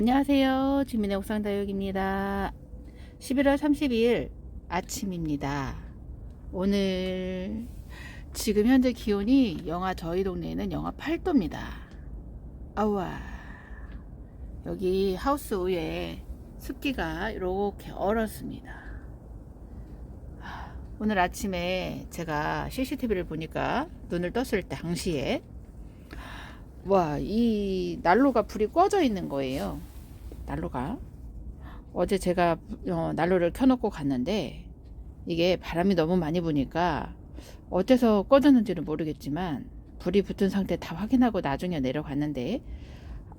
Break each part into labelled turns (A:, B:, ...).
A: 안녕하세요. 주민의 옥상다육입니다. 11월 30일 아침입니다. 오늘 지금 현재 기온이 영하 저희 동네에는 영하 8도입니다. 아우와 여기 하우스 위에 습기가 이렇게 얼었습니다. 아, 오늘 아침에 제가 CCTV를 보니까 눈을 떴을 때 당시에 와, 이 난로가 불이 꺼져 있는 거예요. 난로가. 어제 제가 어, 난로를 켜놓고 갔는데 이게 바람이 너무 많이 부니까 어째서 꺼졌는지는 모르겠지만 불이 붙은 상태 다 확인하고 나중에 내려갔는데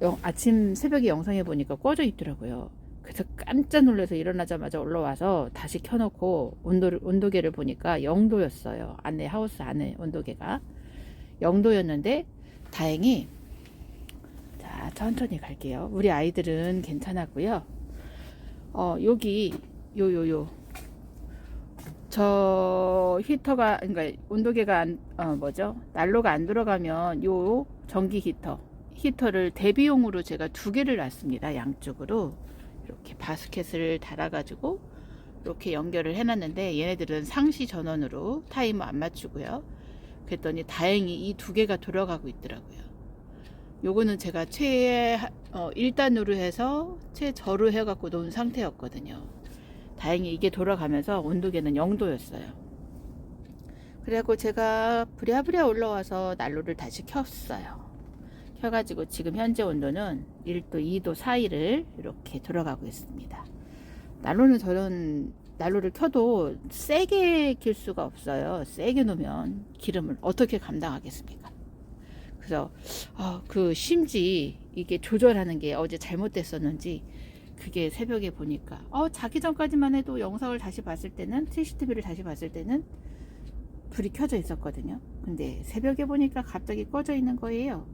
A: 영- 아침 새벽에 영상에 보니까 꺼져 있더라고요. 그래서 깜짝 놀라서 일어나자마자 올라와서 다시 켜놓고 온도를, 온도계를 보니까 0도였어요. 안에 하우스 안에 온도계가 0도였는데 다행히 자 천천히 갈게요. 우리 아이들은 괜찮았고요. 어 여기 요 요 요 저 히터가 그러니까 온도계가 안, 어 뭐죠 난로가 안 들어가면 요 전기 히터 히터를 대비용으로 제가 두 개를 놨습니다 양쪽으로 이렇게 바스켓을 달아가지고 이렇게 연결을 해놨는데 얘네들은 상시 전원으로 타이머 안 맞추고요. 그랬더니 다행히 이 두 개가 돌아가고 있더라고요. 요거는 제가 최 어, 1단으로 해서 최저로 해갖고 놓은 상태였거든요. 다행히 이게 돌아가면서 온도계는 0도였어요. 그래갖고 제가 부랴부랴 올라와서 난로를 다시 켰어요. 켜가지고 지금 현재 온도는 1도, 2도 사이를 이렇게 돌아가고 있습니다. 난로는 저런 난로를 켜도 세게 킬 수가 없어요. 세게 놓으면 기름을 어떻게 감당하겠습니까? 그래서 아, 그 심지 이게 조절하는 게 어제 잘못됐었는지 그게 새벽에 보니까 어, 자기 전까지만 해도 영상을 다시 봤을 때는 CCTV를 다시 봤을 때는 불이 켜져 있었거든요. 근데 새벽에 보니까 갑자기 꺼져 있는 거예요.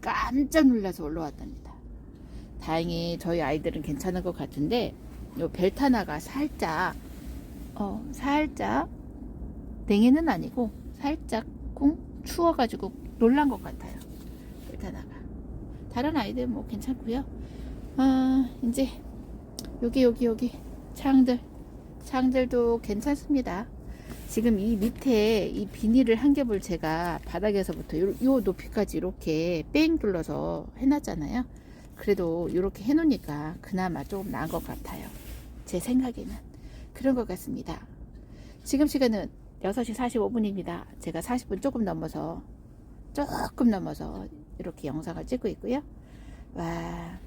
A: 깜짝 놀라서 올라왔답니다. 다행히 저희 아이들은 괜찮은 것 같은데 요 벨트 하나가 살짝 어 살짝 냉이는 아니고 살짝 쿵 추워가지고 놀란 것 같아요. 하나가 다른 아이들 뭐 괜찮고요. 아 이제 여기 여기 여기 창들 창들도 괜찮습니다. 지금 이 밑에 이 비닐을 한 겹을 제가 바닥에서부터 요, 요 높이까지 이렇게 뺑 둘러서 해놨잖아요. 그래도 이렇게 해놓으니까 그나마 조금 나은 것 같아요. 제 생각에는 그런 것 같습니다. 지금 시간은 6시 45분입니다. 제가 40분 조금 넘어서 조금 넘어서 이렇게 영상을 찍고 있고요. 와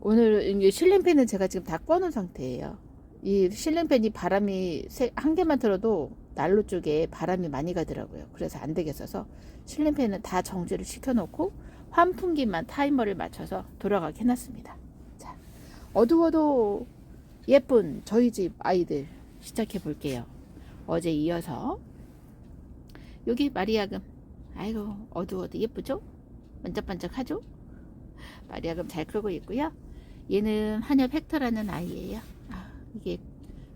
A: 오늘 실린팬은 제가 지금 다 꺼놓은 상태예요. 이 실린팬이 바람이 세- 한 개만 틀어도 난로 쪽에 바람이 많이 가더라고요. 그래서 안 되겠어서 실린팬은 다 정지를 시켜놓고 환풍기만 타이머를 맞춰서 돌아가게 해놨습니다. 자, 어두워도 예쁜 저희 집 아이들 시작해 볼게요. 어제 이어서 여기 마리아금 아이고 어두워도 예쁘죠? 반짝반짝하죠? 마리아금 잘 크고 있고요. 얘는 한엽 헥터라는 아이예요. 아, 이게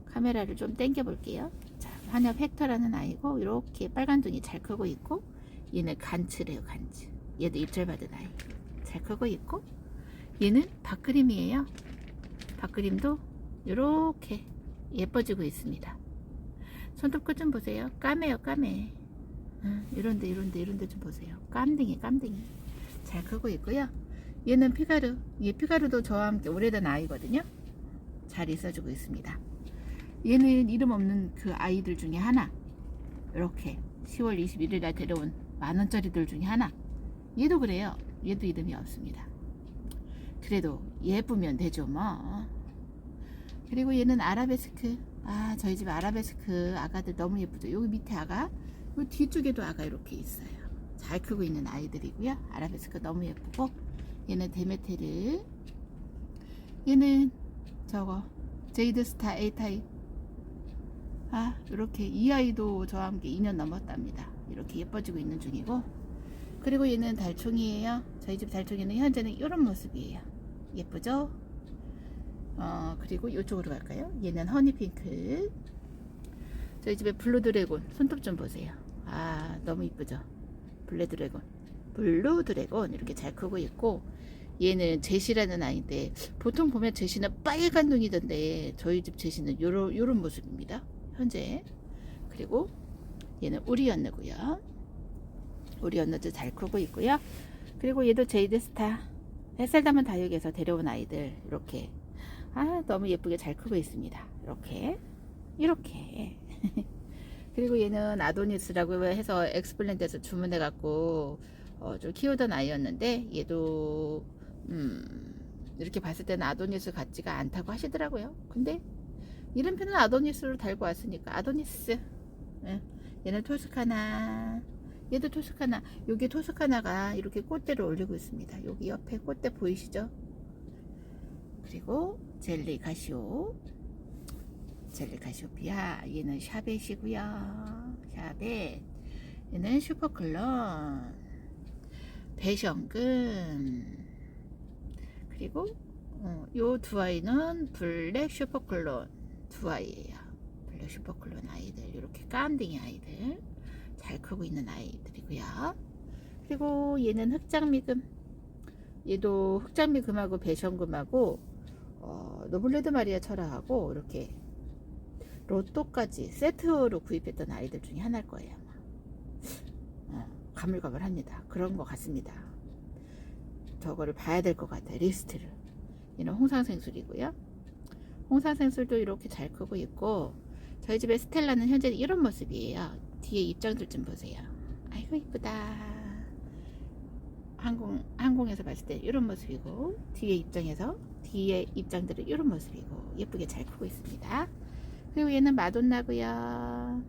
A: 카메라를 좀 당겨 볼게요. 자, 한엽 헥터라는 아이고 이렇게 빨간 눈이 잘 크고 있고 얘는 간츠래요, 간츠. 얘도 입절 받은 아이. 잘 크고 있고 얘는 밥그림이에요. 밥그림도 이렇게 예뻐지고 있습니다. 손톱 끝 좀 보세요. 까매요, 까매. 응, 이런데 이런데 이런데 좀 보세요. 깜댕이, 깜댕이. 잘 크고 있고요. 얘는 피가루. 얘 피가루도 저와 함께 오래된 아이거든요. 잘 있어주고 있습니다. 얘는 이름 없는 그 아이들 중에 하나. 이렇게 10월 21일 날 데려온 만 원짜리들 중에 하나. 얘도 그래요. 얘도 이름이 없습니다. 그래도 예쁘면 되죠, 뭐. 그리고 얘는 아라베스크. 아, 저희 집 아라베스크 아가들 너무 예쁘죠. 여기 밑에 아가, 요 뒤쪽에도 아가 이렇게 있어요. 잘 크고 있는 아이들이고요. 아라베스크 너무 예쁘고, 얘는 데메테르. 얘는 저거 제이드 스타 A 타입. 아, 이렇게 이 아이도 저와 함께 2년 넘었답니다. 이렇게 예뻐지고 있는 중이고, 그리고 얘는 달총이에요. 저희 집 달총이는 현재는 이런 모습이에요. 예쁘죠? 어, 그리고 이쪽으로 갈까요? 얘는 허니핑크. 저희 집에 블루 드래곤. 손톱 좀 보세요. 아, 너무 이쁘죠? 블루 드래곤. 블루 드래곤. 이렇게 잘 크고 있고, 얘는 제시라는 아이인데 보통 보면 제시는 빨간 눈이던데 저희 집 제시는 요런 요런 모습입니다. 현재 그리고 얘는 우리 연느고요. 우리 연느도 잘 크고 있고요. 그리고 얘도 제이드 스타 햇살 담은 다육에서 데려온 아이들 이렇게 아 너무 예쁘게 잘 크고 있습니다. 이렇게 이렇게 그리고 얘는 아도니스라고 해서 엑스플랜드에서 주문해 갖고 어, 좀 키우던 아이였는데 얘도 음, 이렇게 봤을 때는 아도니스 같지가 않다고 하시더라고요. 근데 이름표는 아도니스로 달고 왔으니까 아도니스. 예. 얘는 토스카나. 얘도 토스카나. 여기 토스카나가 이렇게 꽃대를 올리고 있습니다. 여기 옆에 꽃대 보이시죠? 그리고 젤리 가시오. 젤리 가시오피아. 얘는 샤벳이고요. 샤벳. 얘는 슈퍼클론. 배션금. 그리고 어, 요두 아이는 블랙 슈퍼클론 두 아이예요. 블랙 슈퍼클론 아이들 이렇게 깐딩이 아이들 잘 크고 있는 아이들이고요. 그리고 얘는 흑장미금 얘도 흑장미금하고 배션금하고 어, 노블레드 마리아 철화하고 이렇게 로또까지 세트로 구입했던 아이들 중에 하나일 거예요. 어, 가물가물합니다. 그런 것 같습니다. 저거를 봐야 될 것 같아요. 리스트를. 얘는 홍상생술이고요. 홍상생술도 이렇게 잘 크고 있고 저희 집에 스텔라는 현재 이런 모습이에요. 뒤에 입장들 좀 보세요. 아이고 이쁘다. 항공 항공에서 봤을 때 이런 모습이고 뒤에 입장에서 뒤에 입장들은 이런 모습이고 예쁘게 잘 크고 있습니다. 그리고 얘는 마돈나고요.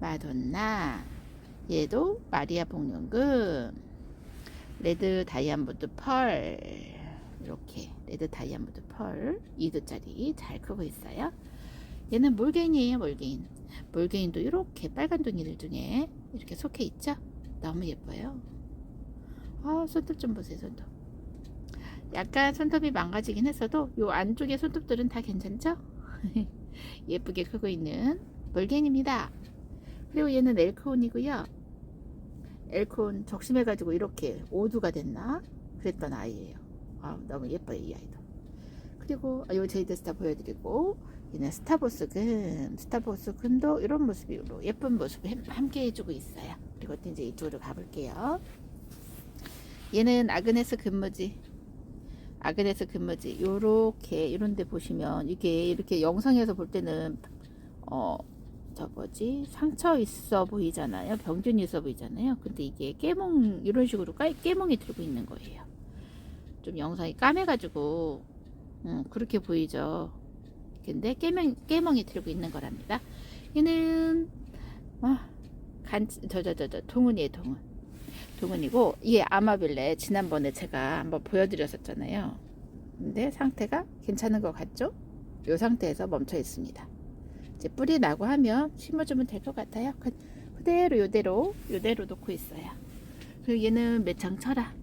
A: 마돈나. 얘도 마리아 복륜금. 레드 다이아몬드 펄 이렇게 레드 다이아몬드 펄 2도짜리 잘 크고 있어요. 얘는 몰개인이에요, 몰개인. 몰개인도 이렇게 빨간 둥이들 중에 이렇게 속해 있죠? 너무 예뻐요. 아, 손톱 좀 보세요, 손톱. 약간 손톱이 망가지긴 했어도 요 안쪽에 손톱들은 다 괜찮죠? 예쁘게 크고 있는 몰개인입니다. 그리고 얘는 엘크온이고요. 엘콘 적심해가지고 이렇게 오두가 됐나 그랬던 아이예요. 아, 너무 예뻐요 이 아이도. 그리고 요 제이드 스타 보여드리고 얘는 스타보스 금 스타보스 금도 이런 모습으로 예쁜 모습 함께 해주고 있어요. 그리고 또 이제 이쪽으로 가볼게요. 얘는 아그네스 금무지. 아그네스 금무지 요렇게 이런데 보시면 이게 이렇게 영상에서 볼 때는 어저 뭐지? 상처 있어 보이잖아요. 병균이 있어 보이잖아요. 근데 이게 깨몽 이런 식으로 까, 깨몽이 들고 있는 거예요. 좀 영상이 까매 가지고 음, 그렇게 보이죠. 근데 깨몽, 깨몽이 들고 있는 거랍니다. 얘는 아, 간 저 저 저 저 동은이에요 동은 동은이고 얘 아마빌레 지난번에 제가 한번 보여드렸었잖아요 근데 상태가 괜찮은 것 같죠 이 상태에서 멈춰 있습니다 이제 뿌리 나고 하면 심어주면 될 것 같아요. 그, 그대로 요대로 요대로 놓고 있어요. 그리고 얘는 매창 철아.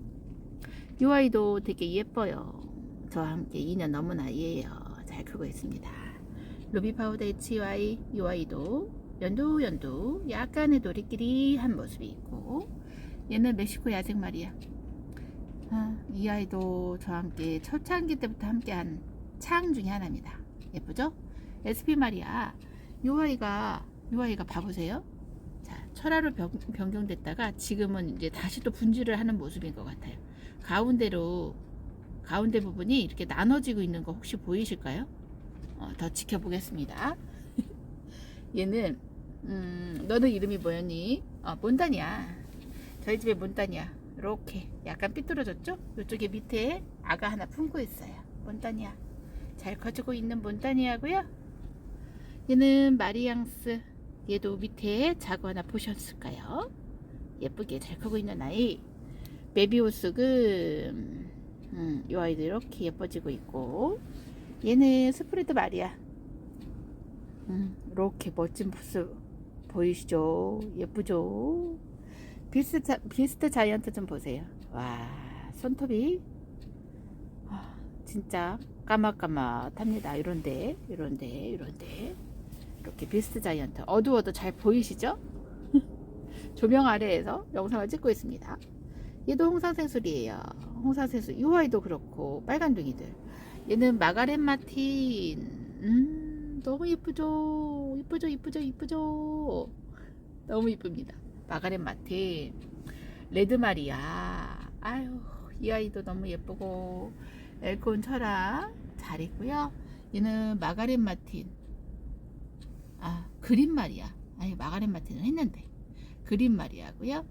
A: 이 아이도 되게 예뻐요. 저와 함께 2년 넘은 아이예요. 잘 크고 있습니다. 루비 파우더 HY 이 아이도 연두 연두 약간의 도리끼리 한 모습이 있고 얘는 멕시코 야생 말이야. 아, 이 아이도 저와 함께 초창기 때부터 함께한 창 중에 하나입니다. 예쁘죠? SP 말이야. 요 아이가 요 아이가 봐보세요. 자, 철화로 변, 변경됐다가 지금은 이제 다시 또 분질을 하는 모습인 것 같아요. 가운데로 가운데 부분이 이렇게 나눠지고 있는 거 혹시 보이실까요? 어, 더 지켜보겠습니다. 얘는 음, 너는 이름이 뭐였니? 어, 몬단이야. 저희 집에 몬단이야. 이렇게 약간 삐뚤어졌죠? 이쪽에 밑에 아가 하나 품고 있어요. 몬단이야. 잘 커지고 있는 몬단이하고요. 얘는 마리앙스. 얘도 밑에 자고 하나 보셨을까요? 예쁘게 잘 크고 있는 아이. 베비오스금. 음, 이 아이도 이렇게 예뻐지고 있고. 얘는 스프레드 마리아. 음, 이렇게 멋진 모습 보이시죠? 예쁘죠? 비스트, 자, 비스트 자이언트 좀 보세요. 와, 손톱이 아, 진짜 까맣까맣합니다. 이런데, 이런데, 이런데. 이렇게 비스트 자이언트. 어두워도 잘 보이시죠? 조명 아래에서 영상을 찍고 있습니다. 얘도 홍상생술이에요. 홍상생술. 이 아이도 그렇고 빨간둥이들. 얘는 마가렛 마틴. 음, 너무 예쁘죠. 예쁘죠, 예쁘죠, 예쁘죠. 너무 예쁩니다. 마가렛 마틴. 레드 마리아. 아유, 이 아이도 너무 예쁘고 엘콘 철학 잘 있고요. 얘는 마가렛 마틴. 아, 그린 마리아. 아니, 마가렛 마틴은 했는데. 그린 마리아고요.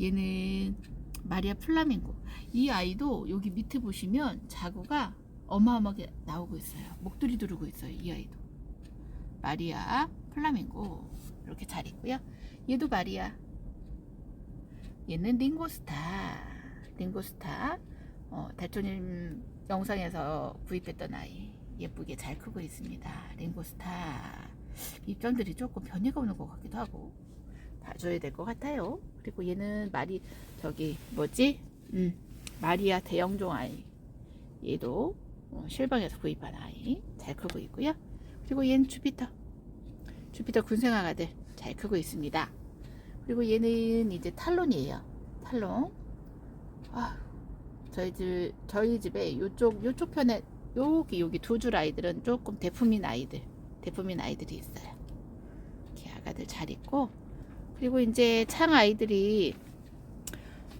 A: 얘는 마리아 플라밍고. 이 아이도 여기 밑에 보시면 자구가 어마어마하게 나오고 있어요. 목도리 두르고 있어요. 이 아이도. 마리아 플라밍고. 이렇게 잘 있고요. 얘도 마리아. 얘는 링고스타. 링고스타. 어, 대초님 영상에서 구입했던 아이. 예쁘게 잘 크고 있습니다. 링고스타. 입장들이 조금 변이가 오는 것 같기도 하고. 봐줘야 될 것 같아요. 그리고 얘는 마리, 저기, 뭐지? 음, 마리아 대형종 아이. 얘도 어, 실방에서 구입한 아이. 잘 크고 있고요. 그리고 얘는 주피터. 주피터 군생아가들 잘 크고 있습니다. 그리고 얘는 이제 탈론이에요. 탈론. 아, 저희 집, 저희 집에 요쪽, 요쪽 편에, 여기, 여기 두 줄 아이들은 조금 대품인 아이들, 대품인 아이들이 있어요. 이렇게 아가들 잘 있고, 그리고 이제 창 아이들이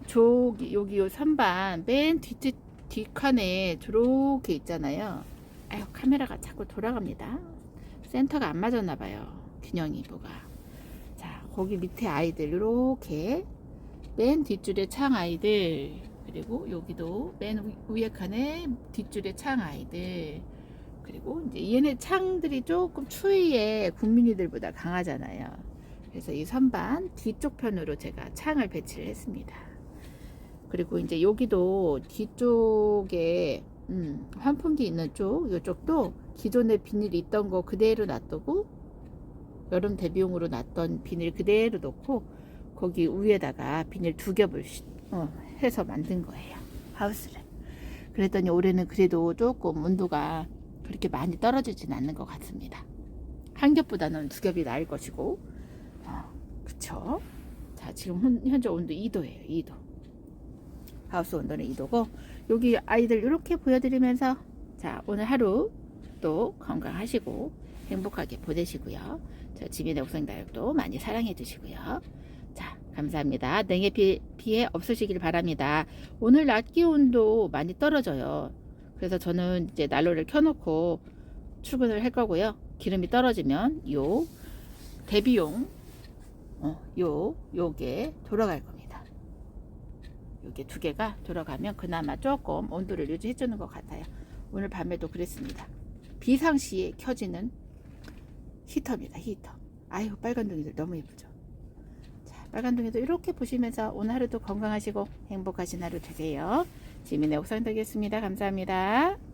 A: 저기, 여기 요 선반, 맨 뒤, 뒤, 뒷칸에 저렇게 있잖아요. 아유, 카메라가 자꾸 돌아갑니다. 센터가 안 맞았나 봐요. 균형이 뭐가. 자, 거기 밑에 아이들 이렇게 맨 뒷줄에 창 아이들 그리고 여기도 맨 위- 위에 칸에 뒷줄에 창 아이들 그리고 이제 얘네 창들이 조금 추위에 국민이들보다 강하잖아요. 그래서 이 선반 뒤쪽 편으로 제가 창을 배치를 했습니다. 그리고 이제 여기도 뒤쪽에 음, 환풍기 있는 쪽, 이쪽도 기존에 비닐 있던 거 그대로 놔두고 여름 대비용으로 놨던 비닐 그대로 놓고 거기 위에다가 비닐 두 겹을 시- 어, 해서 만든 거예요. 하우스를. 그랬더니 올해는 그래도 조금 온도가 그렇게 많이 떨어지진 않는 것 같습니다. 한 겹보다는 두 겹이 나을 것이고, 어, 그쵸? 자, 지금 현- 현재 온도 2도예요. 2도. 하우스 온도는 2도고, 여기 아이들 이렇게 보여드리면서, 자, 오늘 하루 또 건강하시고 행복하게 보내시고요. 저 지민의 옥상다육도 많이 사랑해 주시고요. 자, 감사합니다. 냉해 피, 피해 없으시길 바랍니다. 오늘 낮 기온도 많이 떨어져요. 그래서 저는 이제 난로를 켜놓고 출근을 할 거고요. 기름이 떨어지면 요 대비용 어, 요 요게 돌아갈 겁니다. 요게 두 개가 돌아가면 그나마 조금 온도를 유지해 주는 것 같아요. 오늘 밤에도 그랬습니다. 비상시에 켜지는 히터입니다. 히터. 아유 빨간둥이들 너무 예쁘죠. 자 빨간둥이도 이렇게 보시면서 오늘 하루도 건강하시고 행복하신 하루 되세요. 지민의 옥상 되겠습니다. 감사합니다.